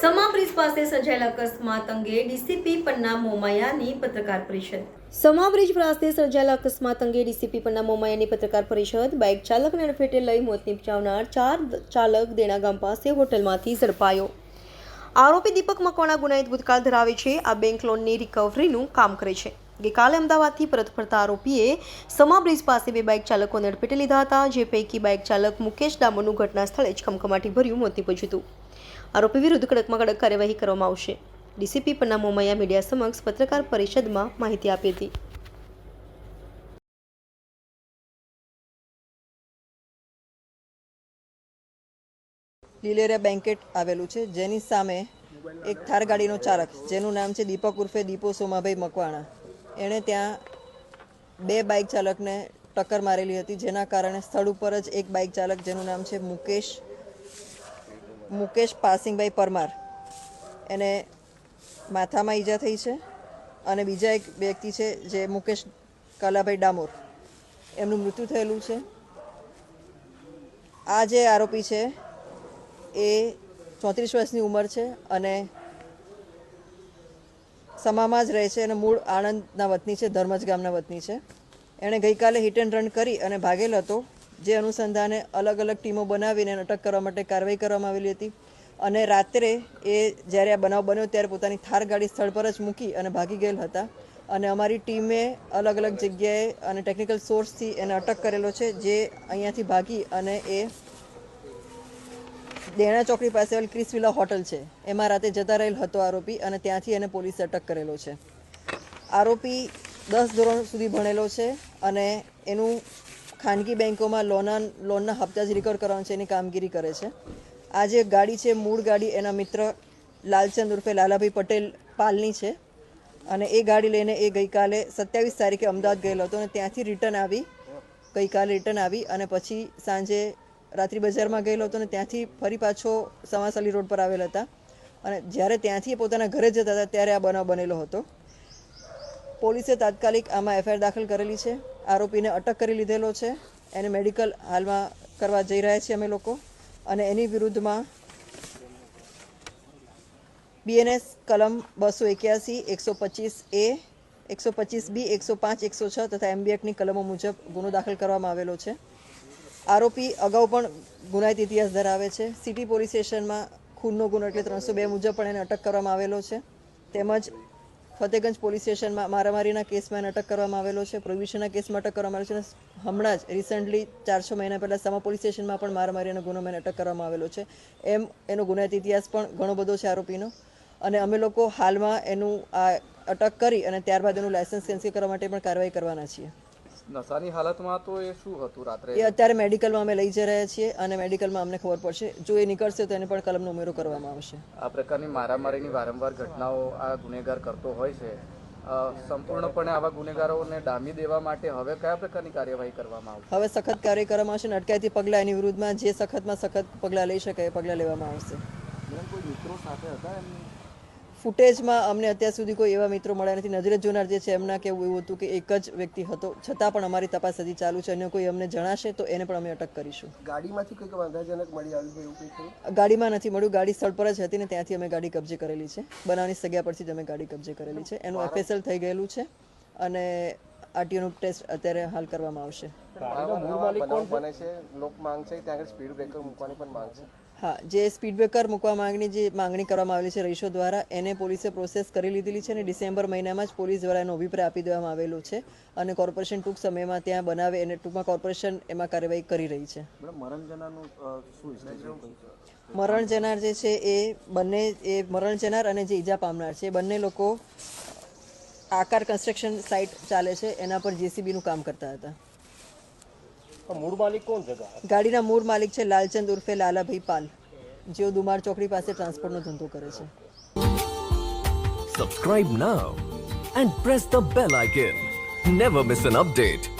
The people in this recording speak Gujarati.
સમા બ્રિજ પાસે સર્જાયેલા અકસ્માત અંગે ડીસીપી પન્ના મોમાયાની પત્રકાર પરિષદ. સમા બ્રિજ પાસે સર્જાયેલા અકસ્માત અંગે ડીસીપી પન્ના મોમાયાની પત્રકાર પરિષદ બાઇક ચાલકને અડફેટે લઈ મોત નિપજાવનાર ચાર ચાલક દેણા ગામ પાસે હોટલમાંથી ઝડપાયો. આરોપી દીપક મકવાણા ગુનાહિત ભૂતકાળ ધરાવે છે. આ બેંક લોનની રિકવરીનું કામ કરે છે. ગઈકાલે અમદાવાદથી પરત ફરતા આરોપીએ સમા બ્રિજ પાસે બે બાઇક ચાલકોને અડફેટે લીધા હતા, જે પૈકી બાઇક ચાલક મુકેશ ડામોરનું ઘટના સ્થળે જ કમકમાટી ભર્યું મોત નીપજ્યું હતું. આરોપી વિરુદ્ધ કડકમાં કડક કાર્યવાહી કરવામાં આવશે. ડીસીપી પન્ના મોમૈયા મીડિયા સમક્ષ પત્રકાર પરિષદમાં માહિતી આપી હતી. લીલેરિયા બેન્કેટ આવેલું છે. જેની સામે એક થાર ગાડીનો ચાલક, જેનું નામ છે દીપક ઉર્ફે દીપો સોમાભાઈ મકવાણા. એણે ત્યાં બે બાઇક ચાલકને ટક્કર મારેલી હતી, જેના કારણે સ્થળ ઉપર જ એક બાઇક ચાલક, જેનું નામ છે મુકેશ મુકેશ પાસિંગભાઈ પરમાર. એને માથામાં ઈજા થઈ છે અને બીજા એક વ્યક્તિ છે જે મુકેશ કાલાભાઈ ડામોર. એમનું મૃત્યુ થયેલું છે. આ જે આરોપી છે એ ચોત્રીસ વર્ષની ઉંમર છે અને સમામાં જ રહે છે અને મૂળ આણંદના વતની છે, ધર્મજ ગામના વતની છે. એણે ગઈકાલે હિટ એન્ડ રન કરી અને ભાગેલ હતો. જે અનુસંધાને અલગ અલગ ટીમો બનાવીને અટક કરવા માટે કાર્યવાહી કરવામાં આવેલી હતી. અને રાત્રે એ જ્યારે આ બનાવ બન્યો ત્યારે પોતાની થાર ગાડી સ્થળ પર જ મૂકી અને ભાગી ગયેલ હતા. અને અમારી ટીમે અલગ અલગ જગ્યાએ અને ટેકનિકલ સોર્સથી એને અટક કરેલો છે, જે અહીંયાથી ભાગી અને એ દેણા ચોકડી પાસે આવેલ ક્રિસ વિલા હોટલ છે. એમાં રાતે જતા રહેલ હતો આરોપી અને ત્યાંથી એને પોલીસે અટક કરેલો છે. આરોપી દસ ધોરણ સુધી ભણેલો છે અને એનું ખાનગી બેન્કોમાં લોના લોનના હપ્તા જ રિકવર કરવાની છે એની કામગીરી કરે છે. આ જે ગાડી છે, મૂળ ગાડી, એના મિત્ર લાલચંદ ઉર્ફે લાલાભાઈ પટેલ પાલની છે. અને એ ગાડી લઈને એ ગઈકાલે સત્યાવીસ તારીખે અમદાવાદ ગયેલો હતો અને ત્યાંથી રિટર્ન આવી. ગઈકાલે રિટર્ન આવી અને પછી સાંજે રાત્રિ બજારમાં ગયેલો હતો અને ત્યાંથી ફરી પાછો સમાસાલી રોડ પર આવેલ હતા. અને જ્યારે ત્યાંથી પોતાના ઘરે જતા હતા, ત્યારે આ બનાવ બનેલો હતો. પોલીસે તાત્કાલિક આમાં એફઆઈઆર દાખલ કરેલી છે. આરોપીને અટક કરી લીધેલો છે. એને મેડિકલ હાલમાં કરવા જઈ રહ્યા છીએ અમે લોકો. અને એની વિરુદ્ધમાં બીએનએસ કલમ બસો એક્યાસી, એકસો પચીસ એ, એકસો પચીસ બી, એકસો પાંચ, એકસો છ તથા એમબીએકની કલમો મુજબ ગુનો દાખલ કરવામાં આવેલો છે. આરોપી અગાઉ પણ ગુનાહિત ઇતિહાસ ધરાવે છે. સિટી પોલીસ સ્ટેશનમાં ખૂનનો ગુનો એટલે ત્રણસો બે મુજબ પણ એને અટક કરવામાં આવેલો છે. તેમજ ફતેગંજ પોલીસ સ્ટેશનમાં મારામારીના કેસમાં એને અટક કરવામાં આવેલો છે. પ્રોહિબિશનના કેસમાં અટક કરવામાં આવેલો છે અને હમણાં જ રિસન્ટલી ચારસો મહિના પહેલાં સમા પોલીસ સ્ટેશનમાં પણ મારામારીનો ગુનો એને અટક કરવામાં આવેલો છે. એમ એનો ગુનાહિત ઇતિહાસ પણ ઘણો બધો છે આરોપીનો. અને અમે લોકો હાલમાં એનું આ અટક કરી અને ત્યારબાદ એનું લાયસન્સ કેન્સલ કરવા માટે પણ કાર્યવાહી કરવાના છીએ. નશાની હાલતમાં તો એ શું હતું રાત્રે? એ અત્યારે મેડિકલમાં અમે લઈ જઈ રહ્યા છીએ અને મેડિકલમાં અમને ખબર પડશે. જો એ નીકળશે તો એને પણ કલમનો ઉમેરો કરવામાં આવશે. આ પ્રકારની મારામારીની વારંવાર ઘટનાઓ આ ગુનેગાર કરતો હોય છે. સંપૂર્ણપણે આવા ગુનેગારોને ડામી દેવા માટે હવે કયા પ્રકારની કાર્યવાહી કરવામાં આવશે? હવે સખત કાર્ય કરવામાં આવશે અને અટકાયતી પગલાં એની વિરુદ્ધમાં જે સખતમાં સખત પગલાં લઈ શકાય એ પગલાં લેવામાં આવશે. ફૂટેજમાં અમને અત્યાર સુધી કોઈ એવા મિત્રો મળ્યા નથી. નજરે જોનાર જે છે એમના કેવું એવું હતું કે એક જ વ્યક્તિ હતો. છતાં પણ અમારી તપાસ હજી ચાલુ છે. અને કોઈ અમને જણાશે તો એને પણ અમે અટક કરીશું. ગાડીમાંથી કંઈક વાંધાજનક મળી આવ્યું એવું કંઈ ગાડીમાં નથી મળ્યું. ગાડી સ્થળ પર જ હતી ને ત્યાંથી અમે ગાડી કબજે કરેલી છે. બનાવની સગ્યા પરથી જ અમે ગાડી કબજે કરેલી છે. એનું એફએસએલ થઈ ગયેલું છે અને આરટીઓનું ટેસ્ટ અત્યારે હાલ કરવામાં આવશે. બનાવ બને છે. લોક માંગ છે ત્યાં આગળ સ્પીડ બ્રેકર મૂકવાની પણ માંગ છે હા જે સ્પીડ બ્રેકર મૂકવા માંગણી જે માંગણી કરવામાં આવેલી છે રહીશો દ્વારા એને પોલીસે પ્રોસેસ કરી લીધેલી છે અને ડિસેમ્બર મહિનામાં જ પોલીસ દ્વારા એનો અભિપ્રાય આપી દેવામાં આવેલો છે અને કોર્પોરેશન ટૂંક સમયમાં ત્યાં બનાવે અને ટૂંકમાં કોર્પોરેશન એમાં કાર્યવાહી કરી રહી છે. મરણ જનાર જે છે એ બંને એ મરણ જનાર અને જે ઈજા પામનાર છે એ બંને લોકો આકાર કન્સ્ટ્રક્શન સાઇટ ચાલે છે એના પર જેસીબીનું કામ કરતા હતા. મૂળ માલિક કોણ છે ગાડીના મૂળ માલિક છે લાલચંદ ઉર્ફે લાલાભાઈ પાલ. જેઓ દુમાર ચોકડી પાસે ટ્રાન્સપોર્ટનો ધંધો કરે છે. Subscribe now and press the bell icon never miss an update.